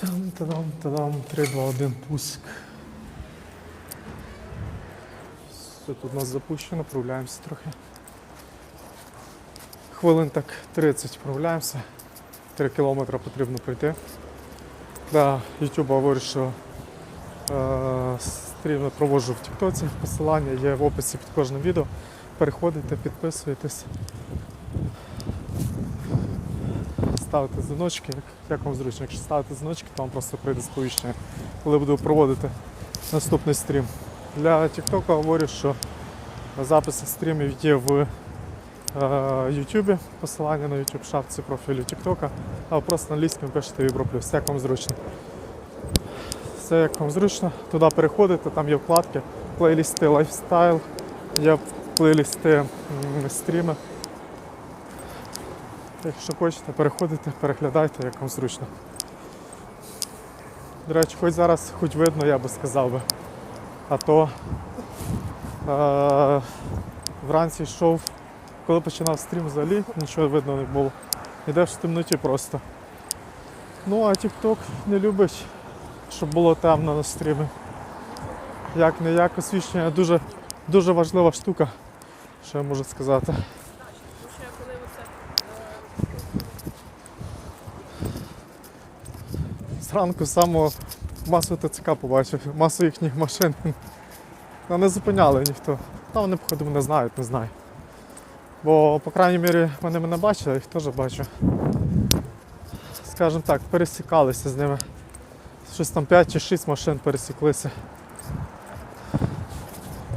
Там, тадам, тадам, 3, 2, 1, пуск. Все тут у нас запущено, проявляємося трохи. Хвилин так 30 проявляємося. 3 кілометри потрібно пройти. Для YouTube що е, стрім проводжу в Тіктоці. Посилання є в описі під кожним відео. Переходите, підписуєтесь. Ставите дзвіночки, як, як вам зручно. Якщо ставите дзвіночки, то вам просто прийде сповіщення, коли буду проводити наступний стрім. Для TikTok говорю, що записи стрімів є в е, YouTube, посилання на YouTube шапці профілю TikTok, а просто англійською пишете Vibro Plus, як вам зручно. Все як вам зручно. Туди переходите, там є вкладки, плейлісти лайфстайл, є плейлісти стріми. Якщо хочете, переходите, переглядайте, як вам зручно. До речі, хоч зараз хоч видно, я би сказав би. А то е- вранці йшов, коли починав стрім взагалі, нічого видно не було. Йдеш в темноті просто. Ну а TikTok не любить, щоб було темно на стрімі. Як не як освіщення дуже, дуже важлива штука, що я можу сказати. Тому що я коли оце Зранку самого масу ТЦК побачив, масу їхніх машин. Ну, не зупиняли ніхто. Та вони, походу, мене знають, не знаю. Бо, по крайній мірі, вони мене бачили, їх теж бачу. Скажімо так, пересікалися з ними. Щось там 5 чи 6 машин пересіклися.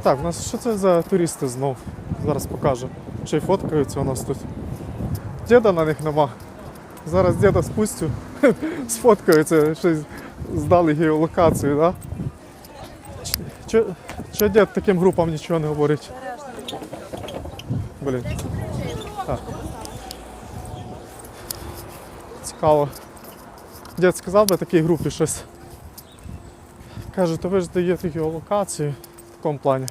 Так, у нас що це за туристи знов? Зараз покажу. Чи фоткаються у нас тут. Діда на них нема. Зараз діда спустю, сфоткаються, щось здали геолокацію? Да? Чи дід таким групам нічого не говорить? Блін. Цікаво. Дід сказав би такій групі щось. Каже, то ви ж даєте геолокацію в такому плані.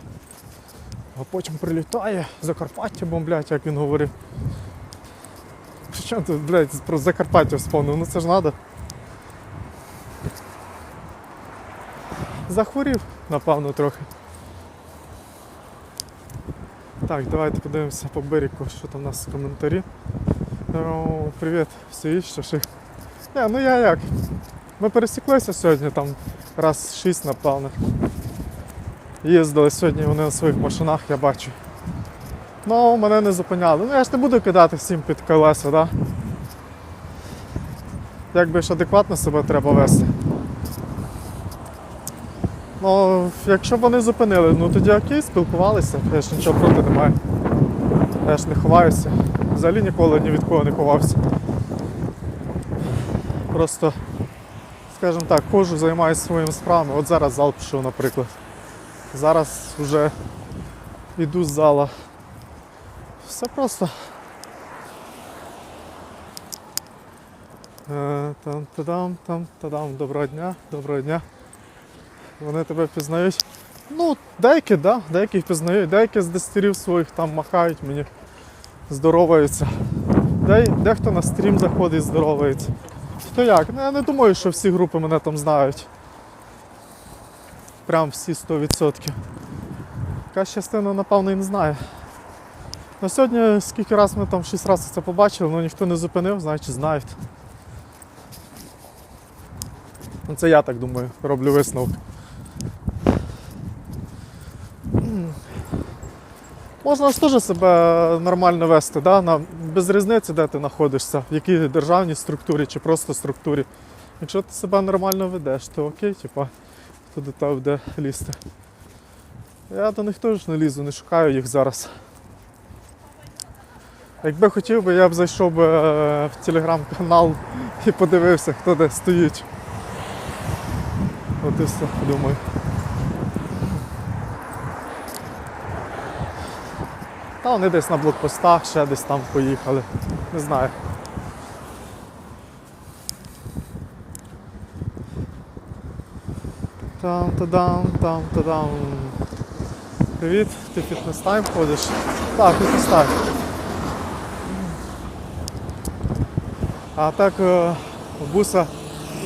А потім прилітає, Закарпаття бомблять, як він говорив. Що тут, блядь, про Закарпаття вспомнив, ну це ж надо. Захворів, напевно, трохи. Так, давайте подивимося по берегу, що там у нас в коментарі. О, привіт, всі іщеш. Не, ну я як? Ми пересіклися сьогодні, там раз шість, напевно. Їздили сьогодні вони на своїх машинах, я бачу. Ну, мене не зупиняли. Ну я ж не буду кидати всім під колеса? Да? Якби ж адекватно себе треба вести. Ну, якщо б вони зупинили, ну тоді окей, спілкувалися, я ж нічого проти не маю. Я ж не ховаюся. Взагалі ніколи ні від кого не ховався. Просто, скажімо так, кожу займаюся своїми справами. От зараз зал пішов, наприклад. Зараз вже йду з зала. Все просто. Е, Там, тадам, там, тадам. Доброго дня, доброго дня. Вони тебе впізнають. Ну, деякі, да, деякі впізнають, деякі з десятирів своїх там махають мені, здороваються. Де, дехто на стрім заходить, здоровається. Хто як? Ну, я не думаю, що всі групи мене там знають. Прям всі 100%. Якась частина, напевно, і не знає. Ну сьогодні скільки раз ми там 6 разів це побачили, але ніхто не зупинив, значить знають. Ну, це я так думаю, роблю висновок. Можна ж теж себе нормально вести, да? На, без різниці, де ти знаходишся, в якій державній структурі чи просто структурі. Якщо ти себе нормально ведеш, то окей, типа, хто до тебе буде лізти. Я до них теж не лізу, не шукаю їх зараз. Якби хотів би, я б зайшов би е, в телеграм-канал і подивився, хто де стоїть. От і все, думаю. Та вони десь на блокпостах, ще десь там поїхали. Не знаю. Там тадам, там тадам. Привіт, ти фітнес тайм ходиш? Так, фітнес тайм. А так е, буса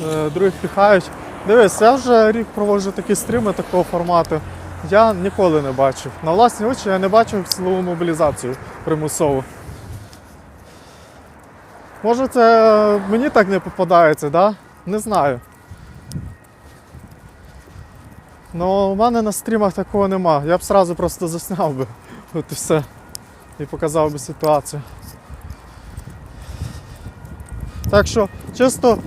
е, других піхають. Дивись, я вже рік проводжу такі стріми такого формату. Я ніколи не бачив. На власні очі я не бачив силову мобілізацію примусову. Може, це е, мені так не попадається, да? Не знаю. Ну, у мене на стрімах такого нема. Я б сразу просто засняв би. От і все. І показав би ситуацію. Так що, чисто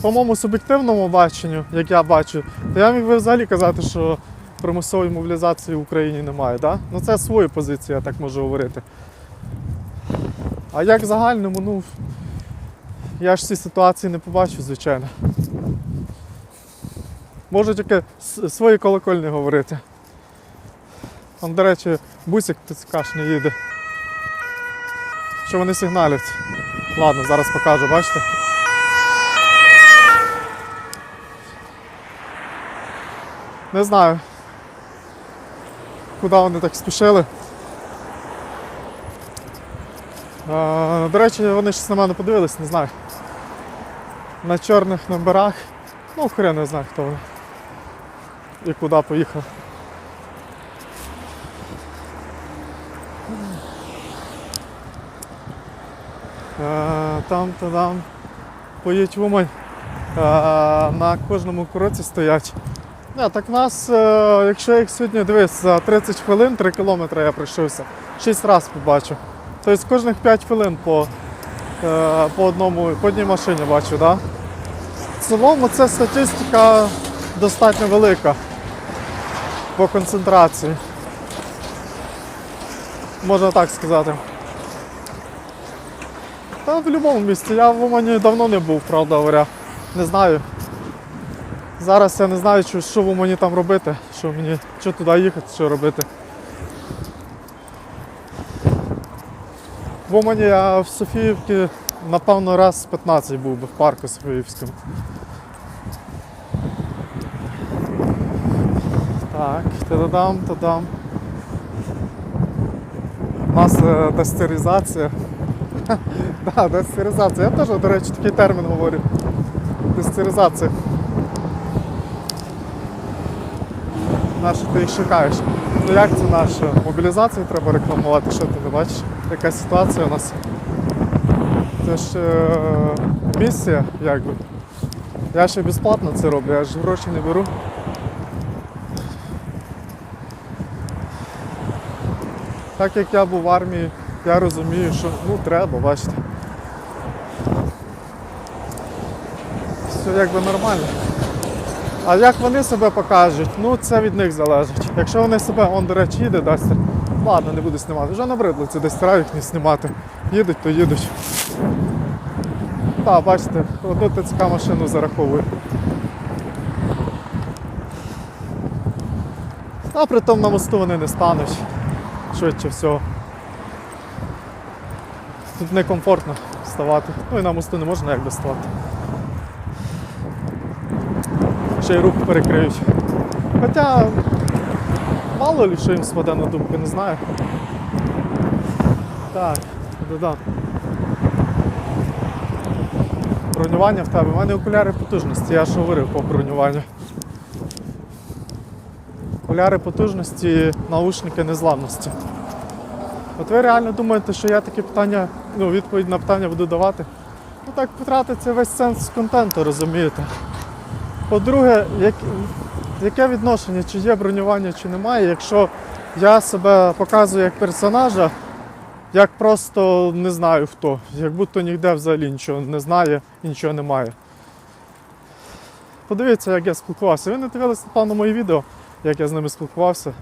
по моєму суб'єктивному баченню, як я бачу, то я міг би взагалі казати, що примусової мобілізації в Україні немає. Да? Ну це свої позиції, я так можу говорити. А як в загальному, ну я ж ці ситуації не побачу, звичайно. Можу тільки свої колокольні говорити. Там, до речі, бусик ТЦКш не їде. Що вони сигналять. Ладно, зараз покажу, бачите? Не знаю. Куди вони так спішили. А, до речі, вони щось на мене подивились, не знаю. На чорних номерах. Ну, хрен не знаю, хто вони. І куди поїхав. Е, Там то там поїдь в Умань. Е, На кожному кроці стоять. Не, так нас, е, якщо їх сьогодні дивись, за 30 хвилин 3 кілометри я пройшовся, 6 разів побачив. Тобто кожних 5 хвилин по, по, одному, по одній машині бачу, да? В цілому це статистика достатньо велика по концентрації. Можна так сказати. Та в будь-якому місці. Я в Умані давно не був, правда говоря. Не знаю. Зараз я не знаю, що, що в Умані там робити, що мені, що туди їхати, що робити. В Умані я в Софіївці, напевно, раз 15 був би в парку Софіївському. Так, та-дам, та-дам. У нас е, дестеризація. Так, дестеризація. Я теж, до речі, такий термін говорю. Дестеризація. Нащо ти їх шукаєш? Ну як це наша? Мобілізацію треба рекламувати, що ти не бачиш? Яка ситуація у нас? Це ж е, місія, якби. Я ще безплатно це роблю, я ж гроші не беру. Так як я був в армії, я розумію, що ну треба, бачите. Все якби нормально. А як вони себе покажуть, ну це від них залежить. Якщо вони себе, он, до речі, їде, Дастер, ладно, не буду знімати. Вже набридло це їх не знімати. Їдуть, то їдуть. Так, бачите, одну ТЦК машину зараховую. А притом на мосту вони не стануть. Швидше всього. Тут некомфортно вставати. Ну і на мосту не можна якби ставати. Ще й рух перекриють. Хоча мало ли що їм спаде на думку, не знаю. Так, да-да. Бронювання в тебе. У мене окуляри потужності, я ж говорив по бронюванню. Окуляри потужності, наушники незламності. От ви реально думаєте, що я такі питання, ну, відповідь на питання буду давати? Ну так втратиться весь сенс контенту, розумієте? По-друге, як, яке відношення, чи є бронювання, чи немає, якщо я себе показую як персонажа, як просто не знаю хто, як будто ніде взагалі нічого не знає і нічого немає. Подивіться, як я спілкувався. Ви не дивилися, напевно, мої відео, як я з ними спілкувався.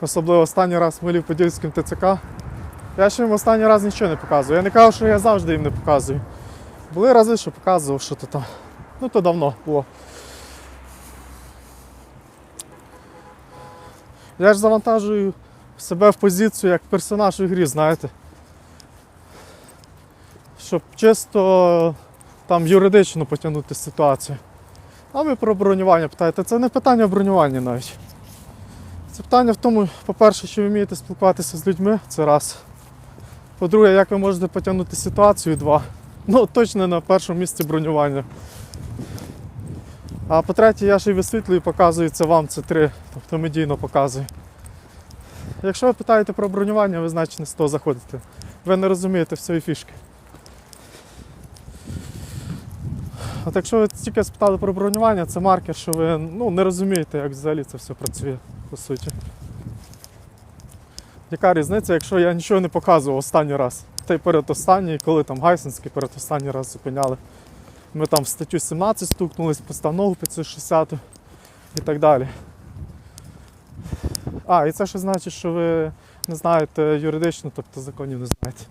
Особливо останній раз в Милів-Подільському ТЦК. Я ще їм останній раз нічого не показую. Я не кажу, що я завжди їм не показую. Були рази, що показував, що то там. Ну то давно було. Я ж завантажую себе в позицію як персонаж у грі, знаєте. Щоб чисто там юридично потягнути ситуацію. А ви про бронювання питаєте, це не питання бронювання навіть. Це питання в тому, по-перше, що ви вмієте спілкуватися з людьми, це раз. По-друге, як ви можете потягнути ситуацію, два. Ну, точно на першому місці бронювання. А по-третє, я ще й висвітлюю, показую це вам, це три, тобто медійно показую. Якщо ви питаєте про бронювання, ви значить не з того заходите. Ви не розумієте всієї фішки. От якщо ви тільки спитали про бронювання, це маркер, що ви ну, не розумієте, як взагалі це все працює, по суті. Яка різниця, якщо я нічого не показував останній раз? Та й передостанній, коли там Гайсинський передостанній раз зупиняли. Ми там в статтю 17 стукнулись, постанову 560 і так далі. А, і це ще значить, що ви не знаєте юридично, тобто законів не знаєте.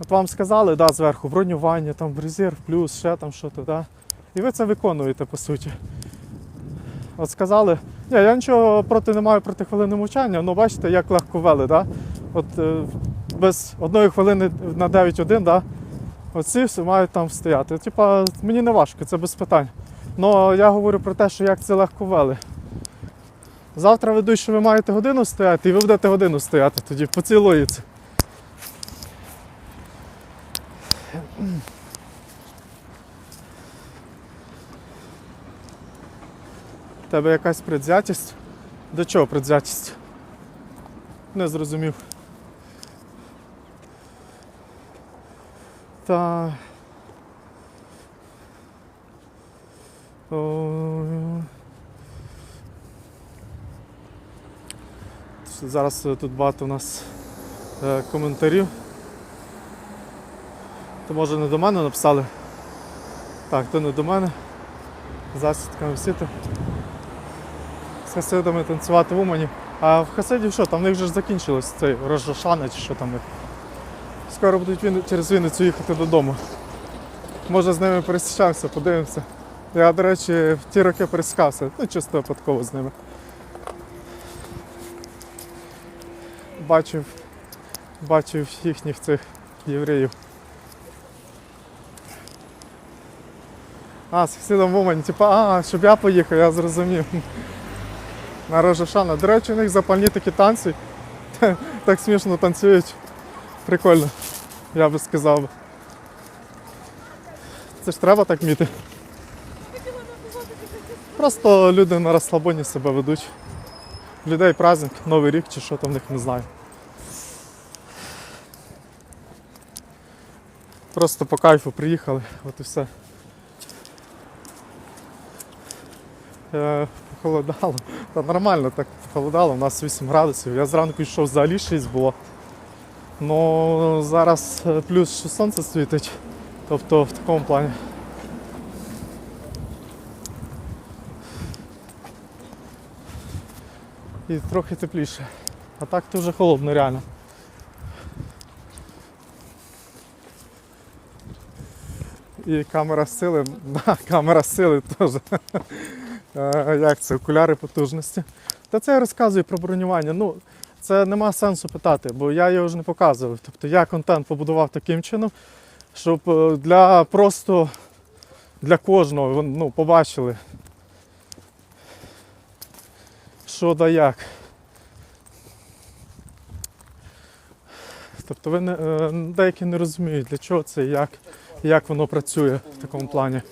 От вам сказали, да, зверху бронювання, там резерв, плюс, ще там що то, да. І ви це виконуєте по суті. От сказали, ні, я нічого проти не маю проти хвилини мовчання, але бачите, як легко вели, да? От е, без одної хвилини на 9-1, да? Оці всі мають там стояти. Типа, мені не важко, це без питань. Але я говорю про те, що як це легко вели. Завтра ведуть, що ви маєте годину стояти, і ви будете годину стояти тоді, поцілується. У тебе якась предвзятість? До чого предвзятість? Не зрозумів. Та. О... Зараз тут багато у нас е, коментарів. То може не до мене написали? Так, то не до мене. Засідками всіти. З хасидами танцювати в Умані. А в Хасидів що, там в них же ж закінчилось цей Рожошана чи що там. Скоро будуть Він- через Вінницю їхати додому. Може з ними пересічався, подивимося. Я, до речі, в ті роки пересікався, ну чисто випадково з ними. Бачив, бачив їхніх цих євреїв. А, з Хасидом в Умані, типа, а, щоб я поїхав, я зрозумів. На Рожошана. До речі, у них запальні такі танці. Так смішно танцюють. Прикольно, я би сказав. Це ж треба так вміти. Просто люди на розслабоні себе ведуть. Людей праздник, Новий рік чи що там в них не знаю. Просто по кайфу приїхали, от і все. Похолодало. Та нормально так похолодало, у нас 8 градусів. Я зранку йшов взагалі 6 було. Ну зараз е, плюс що сонце світить. Тобто в такому плані. І трохи тепліше. А так вже холодно реально. І камера сили, да, камера сили теж. Е, Як це? Окуляри потужності. Та це я розказую про бронювання. Ну, це нема сенсу питати, бо я його ж не показував. Тобто я контент побудував таким чином, щоб е, для просто для кожного ну, побачили, що да як. Тобто ви не, е, деякі не розуміють, для чого це і як, як воно працює в такому плані.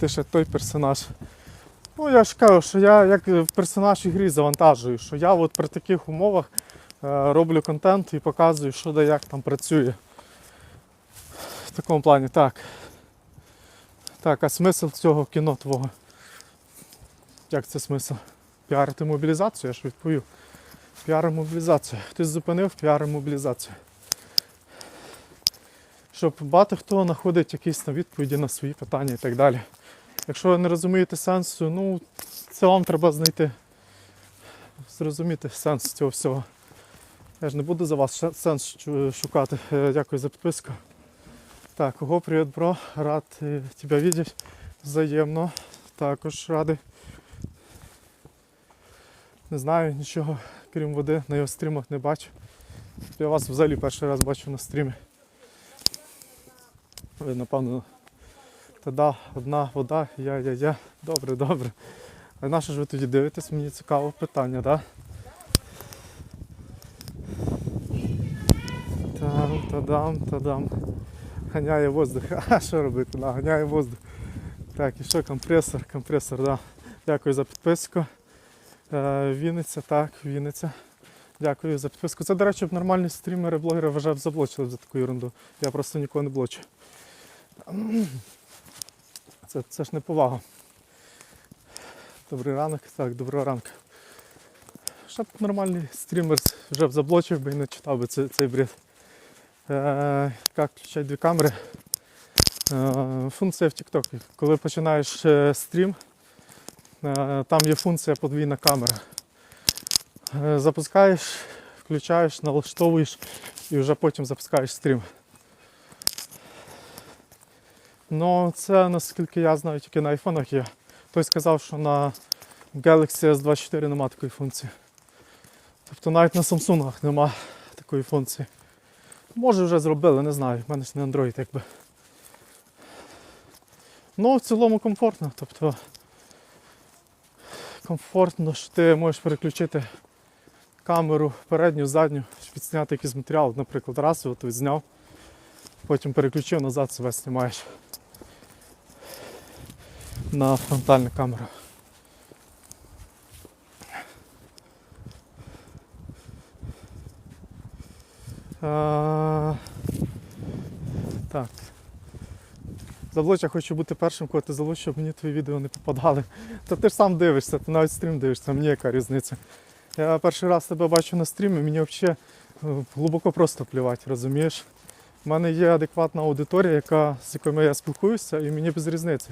Ти ще той персонаж. Ну, я ж кажу, що я як в персонаж ігрі завантажую, що я от при таких умовах е, роблю контент і показую, що де як там працює. В такому плані, так. Так, а смисл цього кіно твого? Як це смисл? Піарити мобілізацію, я ж відповів. Піари мобілізацію. Ти зупинив піари мобілізацію. Щоб багато хто знаходить якісь там відповіді на свої питання і так далі. Якщо ви не розумієте сенсу, ну це вам треба знайти. Зрозуміти сенс цього всього. Я ж не буду за вас сенс шукати. Е, Дякую за підписку. Так, ого, привіт, бро. Рад е, тебе видеть. Взаємно. Також радий. Не знаю нічого, крім води, на його стрімах не бачу. Я вас взагалі перший раз бачу на стрімі. Ви, напевно, та да, одна вода, я, я, я. Добре, добре. А на що ж ви тоді дивитесь? Мені цікаво питання? Да? Так. Та-дам, та-дам. Ганяє воздух. А що робити? Да, ганяє воздух. Так, і що компресор? Компресор, да. Дякую за підписку. Е, Вінниця, так, Вінниця. Дякую за підписку. Це, до речі, б нормальні стрімери, блогери вважав, заблочили за таку ерунду. Я просто нікого не блочу. Це, це ж не повага. Добрий ранок. Так, доброго ранку. Щоб нормальний стрімер вже б заблочив би і не читав би цей, цей бред. Е, як включати дві камери? Е, функція в TikTok. Коли починаєш е, стрім, е, там є функція подвійна камера. Е, запускаєш, включаєш, налаштовуєш і вже потім запускаєш стрім. Ну, це наскільки я знаю, тільки на айфонах є. Той сказав, що на Galaxy S24 немає такої функції. Тобто навіть на Samsung нема такої функції. Може вже зробили, не знаю. В мене ж не Android якби. Ну, в цілому комфортно. Тобто комфортно, що ти можеш переключити камеру передню, задню, щоб відзняти якийсь матеріал. Наприклад, раз от відзняв, потім переключив назад, себе знімаєш на фронтальну камеру. А, так. Заблоч, я хочу бути першим, коли ти залучиш, щоб мені твої відео не попадали. Та ти ж сам дивишся, ти навіть стрім дивишся, мені яка різниця. Я перший раз тебе бачу на стрімі, мені взагалі е, глибоко просто плювати, розумієш? У мене є адекватна аудиторія, яка, з якою я спілкуюся, і мені без різниці.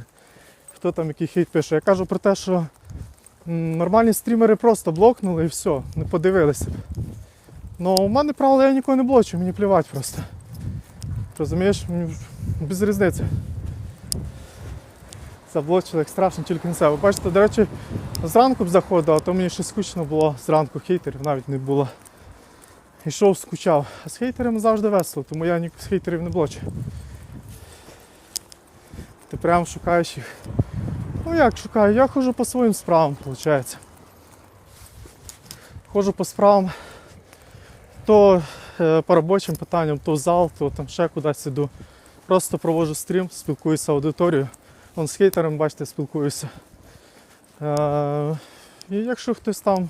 Хто там який хейт пише. Я кажу про те, що нормальні стрімери просто блокнули і все, не подивилися. б. Ну, у мене правило, я нікого не блочу, мені плювати просто. Розумієш, мені без різниці. Заблочили, як страшно, тільки не себе. Бачите, до речі, зранку б заходив, а то мені ще скучно було зранку, хейтерів навіть не було. Ішов, скучав. А з хейтерами завжди весело, тому я з хейтерів не блочу. Ти прям шукаєш їх. Ну як шукаю? Я ходжу по своїм справам, виходить. Ходжу по справам, то е, по робочим питанням, то в зал, то там ще кудись іду. Просто проводжу стрім, спілкуюся з аудиторією. Вон з хейтером, бачите, спілкуюся. Е, і якщо хтось там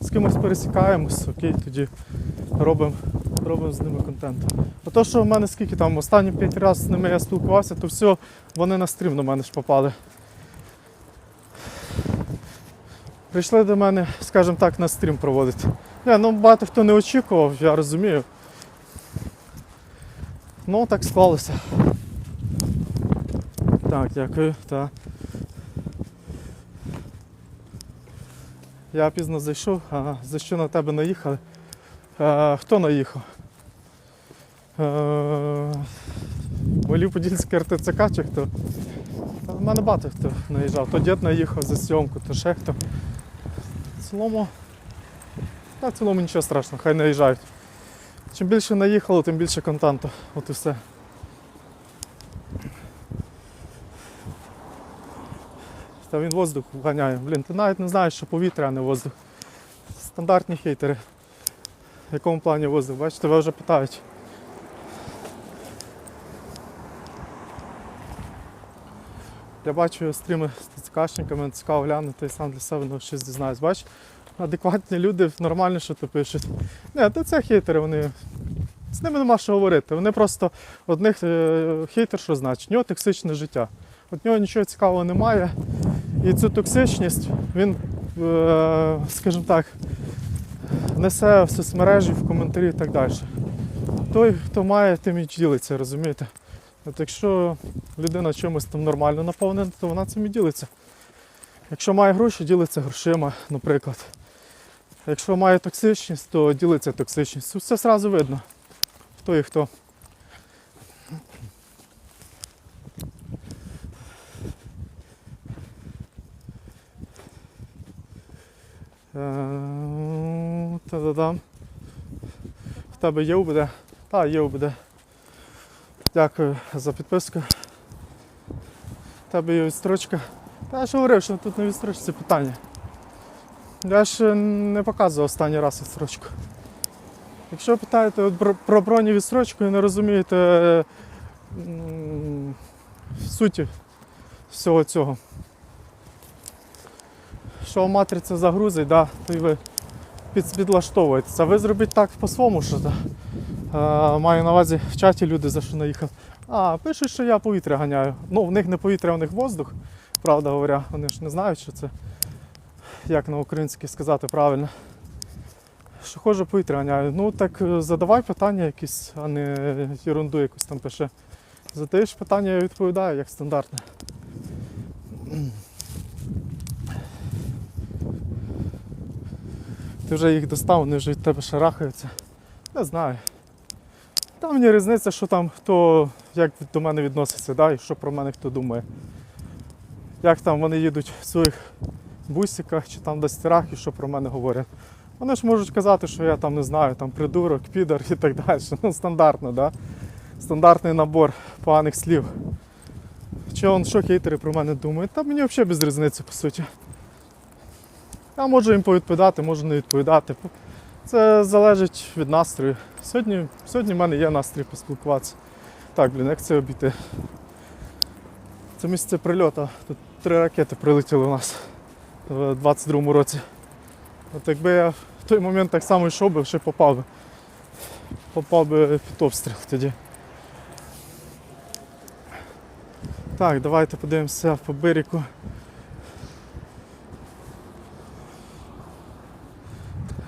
з кимось пересікаємось, окей, тоді робимо робимо з ними контент. А то, що в мене скільки там, останні 5 разів з ними я спілкувався, то все, вони на стрім до мене ж попали. Прийшли до мене, скажімо так, на стрім проводити. Не, ну багато хто не очікував, я розумію. Ну, так склалося. Так, дякую. Так. Я пізно зайшов, а за що на тебе наїхали? Е, хто наїхав? Е, Волів Подільський РТЦК чи хто? Та в мене багато хто наїжджав. То дід наїхав за зйомку, то ще хто. В цілому. Та в цілому нічого страшного, хай наїжджають. Чим більше наїхало, тим більше контенту. От і все. Та він воздух ганяє. Блін, ти навіть не знаєш, що повітря, а не воздух. Стандартні хейтери. В якому плані воздух? Бачите, тебе вже питають. Я бачу стріми з ТЦКшниками, цікаво глянути і сам для себе ну, щось дізнаюсь. Бач, адекватні люди нормально що то пишуть. Не, то це хейтери, вони. З ними нема що говорити. Вони просто одних е, хейтер, що значить? У нього токсичне життя. От нього нічого цікавого немає. І цю токсичність він, е, скажімо так, несе в соцмережі, в коментарі і так далі. Той, хто має, тим і ділиться, розумієте? От якщо людина чимось там нормально наповнена, то вона цим і ділиться. Якщо має гроші, ділиться грошима, наприклад. Якщо має токсичність, то ділиться токсичністю. Все одразу видно, хто і хто. Е, Та-да-дам. В тебе є УБД? Так, є УБД. Дякую за підписку. Тебе є відстрочка. Та я ж говорив, що тут на відстрочці питання. Я ж е, не показував останній раз відстрочку. Якщо питаєте про, про броневідстрочку і не розумієте е, суті всього цього. Що матриця загрузить, да, то й ви підлаштовуєтеся. Ви зробіть так по-своєму, що маю на увазі в чаті люди за що наїхав. А, пишуть, що я повітря ганяю. Ну, в них не повітря, у них воздух, правда говоря. Вони ж не знають, що це, як на українськи сказати правильно. Що ходжу повітря ганяю. Ну так е, задавай питання якісь, а не ерунду якусь там пише. Задаєш питання, я відповідаю, як стандартне. Ти вже їх достав, вони вже від тебе шарахаються. Не знаю. Там мені різниця, що там хто як до мене відноситься, да, і що про мене хто думає. Як там вони їдуть в своїх бусиках чи там достірах і що про мене говорять. Вони ж можуть казати, що я там не знаю, там придурок, підар і так далі. Ну, стандартно, да? Стандартний набор поганих слів. Чи он що хейтери про мене думають? Та мені взагалі без різниці, по суті. Я можу їм повідповідати, можу не відповідати. Це залежить від настрою. Сьогодні, сьогодні в мене є настрій поспілкуватися. Так, блін, як це обійти? Це місце прильоту. Тут три ракети прилетіли у нас в 22-му році. От якби я в той момент так само йшов би, ще попав би. Попав би під обстріл тоді. Так, давайте подивимося по берегу.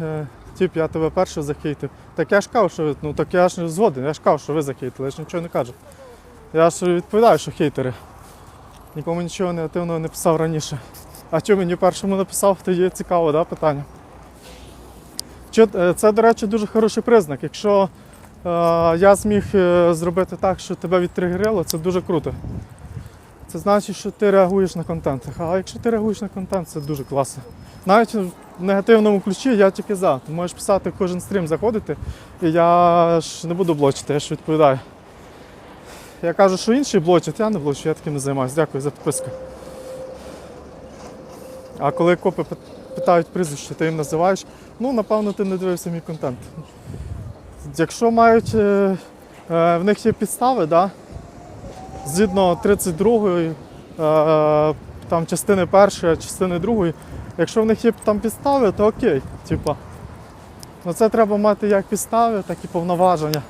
Е, Тіп, я тебе перший захейтив. Так я ж кажу, що ви- ну так я ж згоден, я ж кажу, що ви захейтили, я ж нічого не кажу. Я ж відповідаю, що хейтери. Нікому нічого негативного не писав раніше. А чому мені першому написав, тоді цікаво, да, питання. Е, Це, до речі, дуже хороший признак. Якщо е, я зміг е, зробити так, що тебе відтригерило, це дуже круто. Це значить, що ти реагуєш на контент. А якщо ти реагуєш на контент, це дуже класно. Навіть в негативному ключі я тільки за. Ти можеш писати кожен стрім, заходити, і я ж не буду блочити, я ж відповідаю. Я кажу, що інші блочать, я не блочу, я таким не займаюся. Дякую за підписку. А коли копи пит- питають прізвище, ти їм називаєш, ну напевно ти не дивився мій контент. Якщо мають, е, е, в них є підстави, да? згідно 32-ї, е, там частини першої, частини другої, якщо в них є там підстави, то окей. Типа. Ну це треба мати як підстави, так і повноваження.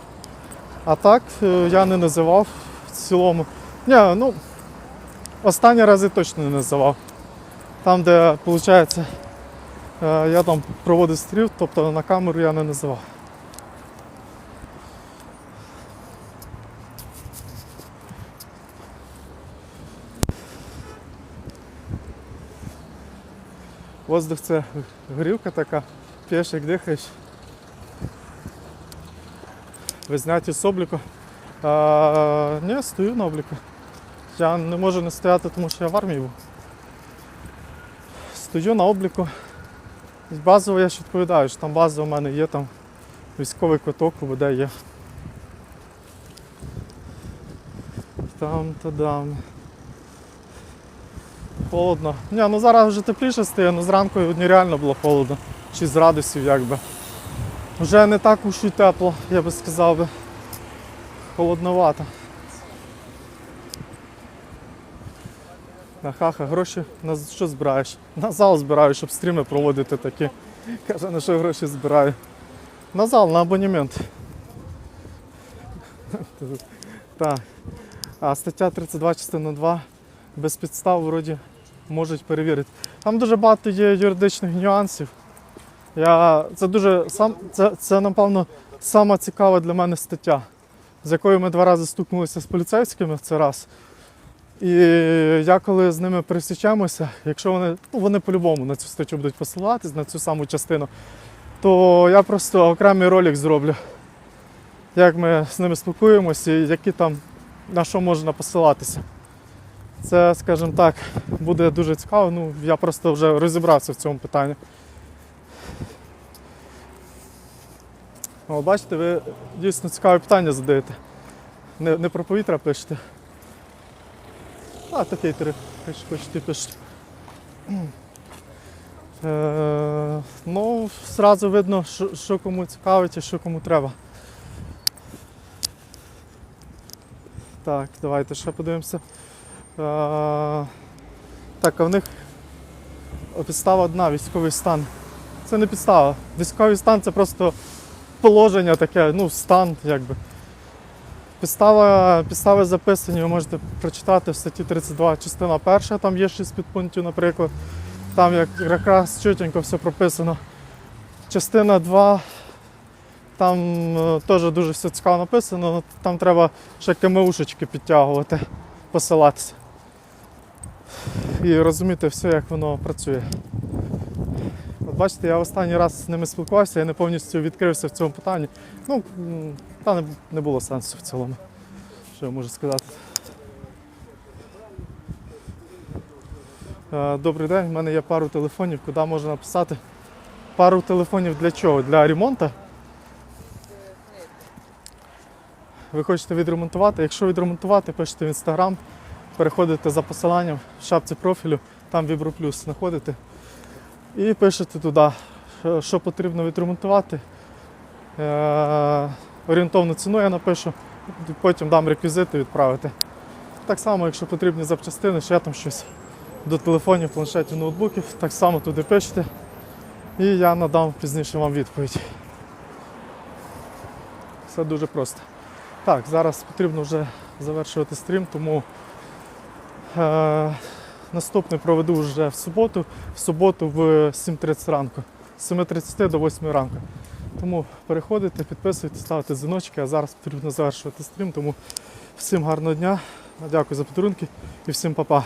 А так е, я не називав в цілому. Ні, ну останні рази точно не називав. Там, де, виходить, е, я там проводив стріл, тобто на камеру я не називав. Воздух це горілка така, п'єш, як дихаєш. Ви зняті з обліку. А, ні, стою на обліку. Я не можу не стояти, тому що я в армії був. Стою на обліку. Базово я ж відповідаю, що там база у мене є, там військовий квиток УБД є. Там та дам. Холодно. Ні, ну зараз вже тепліше стає, ну зранку нереально було холодно. 6 градусів якби. Вже не так уж і тепло, я би сказав би. Холодновато. На хаха, гроші на що збираєш? На зал збираю, щоб стріми проводити такі. Каже, на що гроші збираю? На зал, на абонемент. Так. А стаття 32, частина 2. Без підстав вроді можуть перевірити. Там дуже багато є юридичних нюансів. Я, це дуже сам, це, це напевно сама цікава для мене стаття, з якою ми два рази стукнулися з поліцейськими це раз. І я коли з ними пересічемося, якщо вони, ну вони по-любому на цю статтю будуть посилатись, на цю саму частину, то я просто окремий ролик зроблю, як ми з ними спілкуємося і які там на що можна посилатися. Це, скажімо так, буде дуже цікаво. Ну, я просто вже розібрався в цьому питанні. О, бачите, ви дійсно цікаве питання задаєте. Не, не про повітря пишете. А, то хейтери, хоч- хочете пишуть. Е, ну, зразу видно, що, що кому цікавить і що кому треба. Так, давайте ще подивимося. Так, а в них підстава одна військовий стан. Це не підстава. Військовий стан це просто положення таке, ну, стан якби. Підстава, підстави записані, ви можете прочитати в статті 32, частина перша, там є 6 підпунктів, наприклад. Там як якраз чутенько все прописано. Частина 2, там е, теж дуже все цікаво написано, там треба ще КМУшечки підтягувати, посилатися. І розуміти все, як воно працює. От бачите, я останній раз з ними спілкувався, я не повністю відкрився в цьому питанні. Ну, та не, не було сенсу в цілому. Що я можу сказати? Е, Добрий день, в мене є пару телефонів, куди можна написати. Пару телефонів для чого? Для ремонту? Ви хочете відремонтувати? Якщо відремонтувати, пишете в інстаграм, переходите за посиланням в шапці профілю, там Віброплюс знаходите. І пишете туди, що- потрібно відремонтувати. Е, орієнтовну ціну я напишу, потім дам реквізити відправити. Так само, якщо потрібні запчастини, ще там щось до телефонів, планшетів, ноутбуків, так само туди пишете. І я надам пізніше вам відповідь. Все дуже просто. Так, зараз потрібно вже завершувати стрім, тому наступний проведу вже в суботу. В суботу в 7.30 ранку. З 7.30 до 8 ранку. Тому переходите, підписуйтесь, ставте дзвіночки, а зараз потрібно завершувати стрім. Тому всім гарного дня, дякую за подарунки і всім па-па.